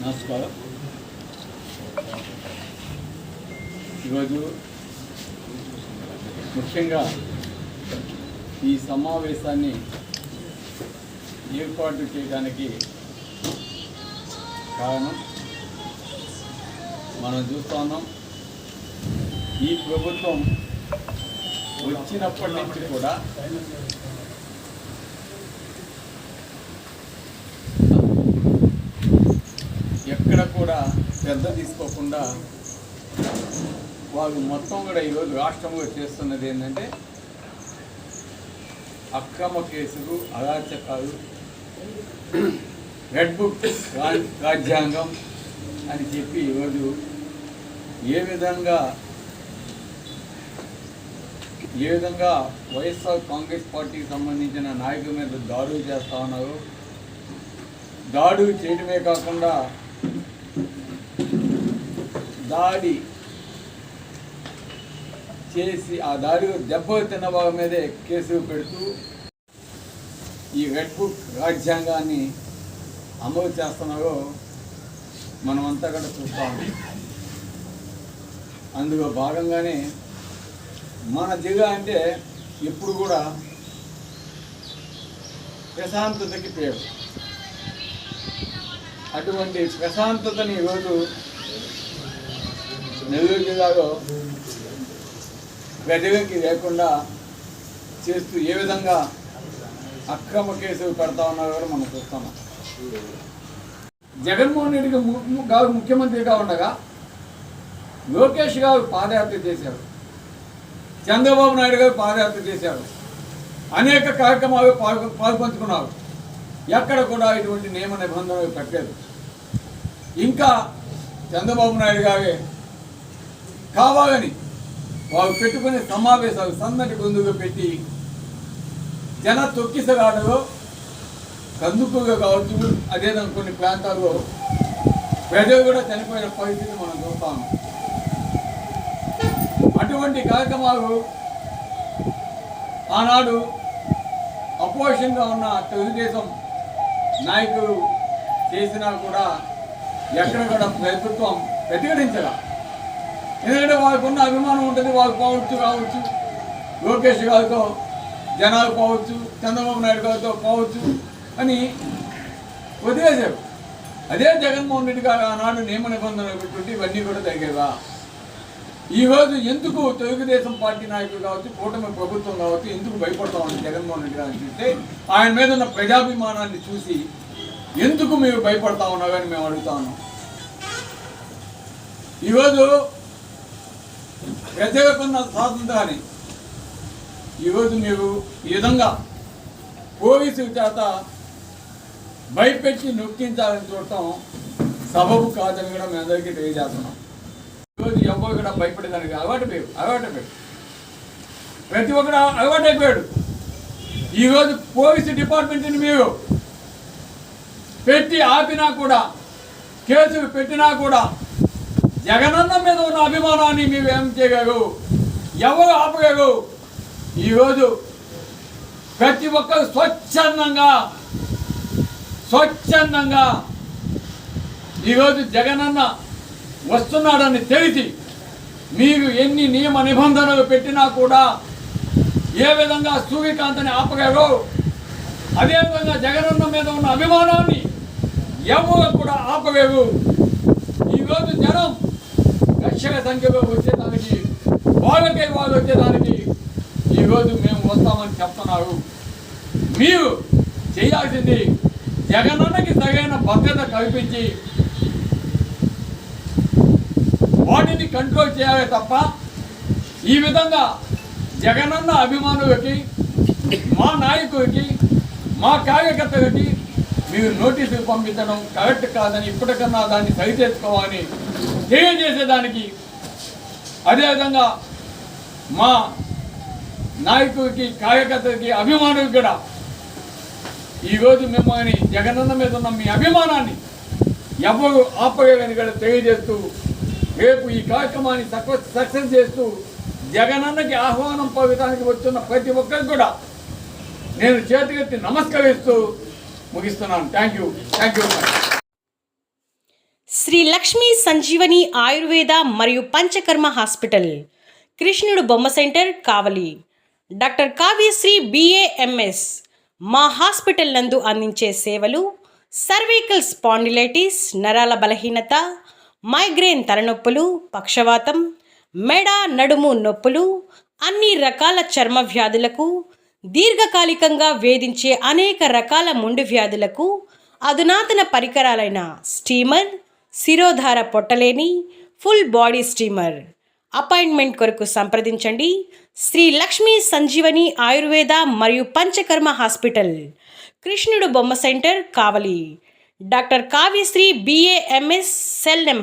నమస్కారం. ఈరోజు ముఖ్యంగా ఈ సమావేశాన్ని ఏర్పాటు చేయడానికి కారణం మనం చూస్తున్నాం ఈ ప్రభుత్వం వచ్చినప్పటి నుంచి కూడా ఎక్కడ కూడా శ్రద్ధ తీసుకోకుండా వాళ్ళు మొత్తం కూడా ఈరోజు రాష్ట్రంలో చేస్తున్నది ఏంటంటే అక్రమ కేసులు అరాచకాలు రెడ్ బుక్ రాజ్యాంగం అని చెప్పి ఈరోజు ఏ విధంగా ఏ విధంగా వైఎస్ఆర్ కాంగ్రెస్ పార్టీకి సంబంధించిన నాయకుల మీద దాడులు చేస్తా ఉన్నారు? దాడులు చేయడమే కాకుండా దాడి చేసి ఆ దాడి దెబ్బ తిన్న వాళ్ళ మీదే కేసులు పెడుతూ ఈ రెడ్ బుక్ రాజ్యాంగాన్ని అమలు చేస్తున్నారో మనమంతా కూడా చూస్తాము ఉన్నాం. అందులో భాగంగానే మన జిల్లా అంటే ఇప్పుడు కూడా ప్రశాంతతకి పేరు. అటువంటి ప్రశాంతతని ఈరోజు నెల్లూరు జిల్లాలో ప్రజలకి లేకుండా చేస్తూ ఏ విధంగా అక్రమ కేసులు పెడతా ఉన్నారో కూడా మనం చూస్తున్నాం జగన్మోహన్ రెడ్డి గారు ముఖ్యమంత్రిగా ఉండగా లోకేష్ గారు పాదయాత్ర చేశారు. చంద్రబాబు నాయుడు గారు పాదయాత్ర చేశారు. అనేక కార్యక్రమాలు పాల్గొ పాల్పంచుకున్నారు. ఎక్కడ కూడా ఇటువంటి నియమ నిబంధనలు పెట్టలేదు. ఇంకా చంద్రబాబు నాయుడు గారే కావాలని వారు పెట్టుకునే సమావేశాలు సందటి గొంతుగా పెట్టి జన తొక్కిసగాటలో కందుకుగా కావచ్చు అదే కొన్ని ప్రాంతాల్లో ప్రజలు కూడా చనిపోయిన పరిస్థితి మనం చూస్తాము అటువంటి కార్యక్రమాలు ఆనాడు అపోజిషన్గా ఉన్న తెలుగుదేశం నాయకులు చేసినా కూడా ఎక్కడ కూడా ప్రభుత్వం ప్రతిఘటించరా ఎందుకంటే వాళ్ళకు ఉన్న అభిమానం ఉంటుంది వాళ్ళు పోవచ్చు కావచ్చు లోకేష్ గారితో జనాలు పోవచ్చు చంద్రబాబు నాయుడు గారితో పోవచ్చు అని వదిలేశారు. అదే జగన్మోహన్ రెడ్డి గారు ఆనాడు నియమ నిబంధనలు పెట్టుకుంటే ఇవన్నీ కూడా జరిగేవా? ఈరోజు ఎందుకు తెలుగుదేశం పార్టీ నాయకులు కావచ్చు కూటమి ప్రభుత్వం కావచ్చు ఎందుకు భయపడతామని జగన్మోహన్ రెడ్డి గారిని చూస్తే ఆయన మీద ఉన్న ప్రజాభిమానాన్ని చూసి ఎందుకు మీరు భయపడతా ఉన్నారని మేము అడుగుతా ఉన్నాం. ఈరోజు ప్రజలకున్న స్వాతంత్రాన్ని ఈరోజు మీరు ఈ విధంగా పోలీసుల చేత భయపెట్టి నొక్కించాలని చూడటం సబబు కాదని కూడా మీ అందరికీ తెలియజేస్తున్నాం. రోజు ఎవరు కూడా భయపడేదానికి అలవాటు పేరు అలవాటు పేరు ప్రతి ఒక్కరు అలవాటు అయిపోయాడు ఈరోజు పోలీసు డిపార్ట్మెంట్ని మీరు పెట్టి ఆపినా కూడా కేసులు పెట్టినా కూడా జగనన్న మీద ఉన్న అభిమానాన్ని మీరు ఏం చేయగలరు? ఎవరు ఆపగలరు? ఈరోజు ప్రతి ఒక్కరు స్వచ్ఛందంగా స్వచ్ఛందంగా ఈరోజు జగనన్న వస్తున్నాడని తెలిసి మీరు ఎన్ని నియమ నిబంధనలు పెట్టినా కూడా ఏ విధంగా సూర్యకాంత్ని ఆపగలరు అదేవిధంగా జగనన్న మీద ఉన్న అభిమానాన్ని ఎవరు కూడా ఆపలేరు. ఈరోజు జనం లక్షల సంఖ్యలో వచ్చేదానికి వాళ్ళకే వాళ్ళు వచ్చేదానికి ఈరోజు మేము వస్తామని చెప్తున్నారు. మీరు చేయాల్సింది జగనన్నకి సరైన భద్రత కల్పించి బాడీని కంట్రోల్ చేయాలి తప్ప ఈ విధంగా జగనన్న అభిమానులకి మా నాయకుడికి మా కార్యకర్తలకి మీరు నోటీసులు పంపించడం కరెక్ట్ కాదని ఇప్పటికన్నా దాన్ని సరిచేసుకోవాలని తెలియజేసేదానికి అదేవిధంగా మా నాయకుడికి కార్యకర్తలకి అభిమానులకి కూడా ఈరోజు మిమ్మల్ని జగనన్న మీద ఉన్న మీ అభిమానాన్ని ఎవరు ఆపగలని కూడా తెలియజేస్తూ రేపు ఈ కార్యక్రమాన్ని సక్సెస్ సక్సెస్ చేస్తూ జగనన్నకి ఆహ్వానం పవితానికి వచ్చిన ప్రతి ఒక్కరికి కూడా నేను చేతికెత్తి నమస్కరిస్తూ ముగిస్తున్నాను. Thank you thank you Shri Lakshmi Sanjeevani Ayurveda మరియు Panchakarma hospital Krishnudu Bomma center Kavali. Doctor Kavyasri BAMS మా హాస్పిటల్ నందు అందించే సేవలు సర్వీకల్ స్పాండిలైటిస్ నరాల బలహీనత మైగ్రేన్ తలనొప్పులు పక్షవాతం మెడ నడుము నొప్పులు అన్ని రకాల చర్మ వ్యాధులకు దీర్ఘకాలికంగా వేధించే అనేక రకాల ముండు వ్యాధులకు అధునాతన పరికరాలైన స్టీమర్ శిరోధార పొట్టలేని ఫుల్ బాడీ స్టీమర్. అపాయింట్మెంట్ కొరకు సంప్రదించండి. శ్రీ లక్ష్మీ సంజీవని ఆయుర్వేద మరియు Panchakarma hospital Krishnudu Bomma center Kavali. Doctor Kavyasri BAMS cell number